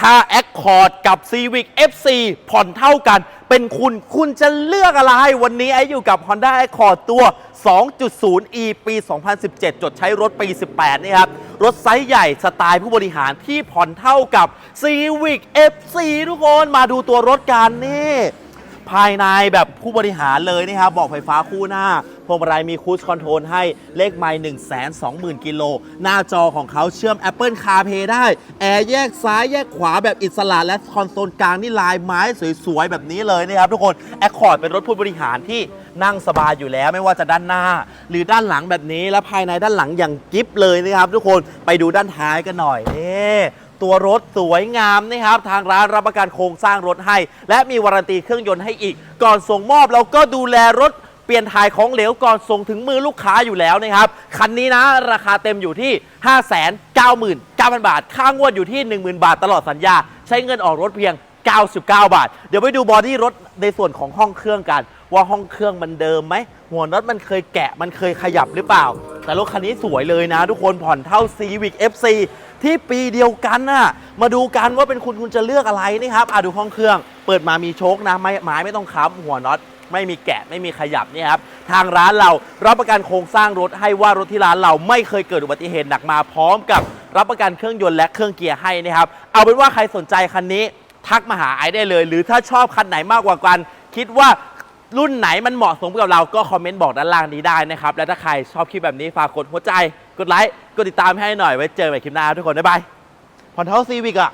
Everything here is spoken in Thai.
ถ้า Accord กับ Civic FC ผ่อนเท่ากัน เป็นคุณคุณจะเลือกอะไร วันนี้ไอ้อยู่กับ Honda Accord ตัว 2.0e ปี 2017 จดใช้รถปี 18 นี่ครับ รถไซส์ใหญ่สไตล์ผู้บริหารที่ผ่อนเท่ากับ Civic FC ทุกคน มาดูตัวรถกันนี่ ภายในแบบผู้บริหารเลยนะครับบอกไฟฟ้าคู่หน้า วงมาลัยมีคูชคอนโทรลให้เลขไมล์1 2 0 0 0 0 กิโล หน้าจอของเขาเชื่อม Apple CarPlay ได้ แอร์แยกซ้ายแยกขวาแบบอิสระและคอนโซลกลางนี่ลายไม้สวยๆ แบบนี้เลยนะครับทุกคน Accord เป็นรถผู้บริหารที่นั่งสบายอยู่แล้วไม่ว่าจะด้านหน้า หรือด้านหลังแบบนี้และภายในด้านหลังอย่างกิฟเลยนะครับ ทุกคนไปดูด้านท้ายกันหน่อยนี่ตัวรถสวยงามนะครับ ทางร้านรับประกันโครงสร้างรถให้ และมีวารันตีเครื่องยนต์ให้อีก ก่อนส่งมอบเราก็ดูแลรถ ปลี่ยนถ่ายของเหลวก่อนส่งถึงมือลูกค้าอยู่แล้วนะครับ คันนี้นะราคาเต็มอยู่ที่ 5 9 9 0 0 0 บาท ค่างวดอยู่ที่ 10,000 บาทตลอดสัญญา ใช้เงินออกรถเพียง 99 บาท เดี๋ยวไปดูบอดี้รถในส่วนของห้องเครื่องกัน ว่าห้องเครื่องมันเดิมไหม หัวน็อตมันเคยแกะมันเคยขยับหรือเปล่า แต่รถคันนี้สวยเลยนะ ทุกคนผ่อนเท่า Civic FC ที่ปีเดียวกันน่ะ มาดูกันว่าเป็นคุณคุณจะเลือกอะไรนี่ครับอะดูห้องเครื่อง เปิดมามีโชคนะไม้ไม้ไม่ต้องค้ำหัวน็อต ไม่มีแกะไม่มีขยับนี่ครับทางร้านเรารับประกันโครงสร้างรถให้ว่ารถที่ร้านเราไม่เคยเกิดอุบัติเหตุหนักมาพร้อมกับรับประกันเครื่องยนต์และเครื่องเกียร์ให้นะครับ เอาเป็นว่าใครสนใจคันนี้ ทักมาหาไอได้เลย หรือถ้าชอบคันไหนมากกว่ากัน คิดว่ารุ่นไหนมันเหมาะสมกับเราก็คอมเมนต์บอกด้านล่างนี้ได้นะครับ และถ้าใครชอบคลิปแบบนี้ฝากกดหัวใจ กดไลค์ กดติดตามให้หน่อยไว้เจอกันใหม่คลิปหน้าทุกคน บ๊ายบายพอนเท่าซีวิกอะ